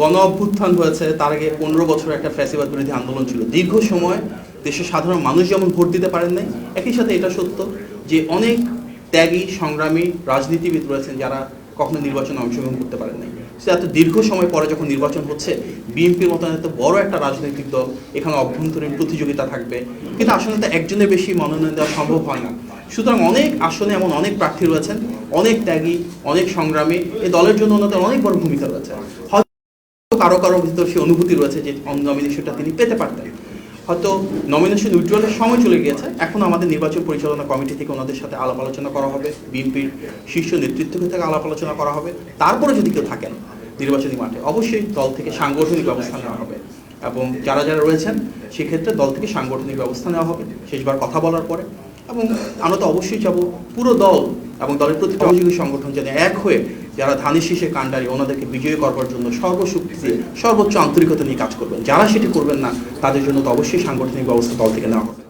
গণ অভ্যুত্থান হয়েছে, তার আগে পনেরো বছর একটা ফ্যাসিবাদ বিরোধী আন্দোলন ছিল। দীর্ঘ সময় দেশের সাধারণ মানুষ যেমন ভোট দিতে পারেন নাই, একই সাথে এটা সত্য যে অনেক ত্যাগী, সংগ্রামী রাজনীতিবিদ রয়েছেন যারা কখনো নির্বাচনে অংশগ্রহণ করতে পারেন নাই। সে এত দীর্ঘ সময় পরে যখন নির্বাচন হচ্ছে, বিএনপির মতন এত বড় একটা রাজনৈতিক দল, এখানে অভ্যন্তরীণ প্রতিযোগিতা থাকবে। কিন্তু আসলে তো একজনের বেশি মনোনয়ন দেওয়া সম্ভব হয় না। সুতরাং অনেক আসনে এমন অনেক প্রার্থী রয়েছেন, অনেক ত্যাগী, অনেক সংগ্রামী এই দলের জন্য ওনাদের অনেক বড় ভূমিকা রয়েছে। কারও কারও ভিতর সে অনুভূতি রয়েছে যে নমিনেশনটা তিনি পেতে পারতেন। হয়তো নমিনেশন উইথড্রলের সময় চলে গিয়েছে, এখন আমাদের নির্বাচন পরিচালনা কমিটি থেকে ওনাদের সাথে আলাপ আলোচনা করা হবে, বিএনপির শীর্ষ নেতৃত্ব থেকে আলাপ আলোচনা করা হবে, তারপরে যদি কেউ থাকেন নির্বাচনী মাঠে, অবশ্যই দল থেকে সাংগঠনিক ব্যবস্থা নেওয়া হবে। এবং যারা যারা রয়েছেন, সেক্ষেত্রে দল থেকে সাংগঠনিক ব্যবস্থা নেওয়া হবে, শেষবার কথা বলার পরে। এবং আমরা তো অবশ্যই যাব পুরো দল এবং দলের প্রতি সহযোগী সংগঠন যেন এক হয়ে যারা ধানের শীষে কাণ্ডারি, ওনাদেরকে বিজয়ী করবার জন্য সর্বশক্তি সর্বোচ্চ আন্তরিকতা নিয়ে কাজ করবেন। যারা সেটি করবেন না, তাদের জন্য তো অবশ্যই সাংগঠনিক ব্যবস্থা দল থেকে নেওয়া হবে।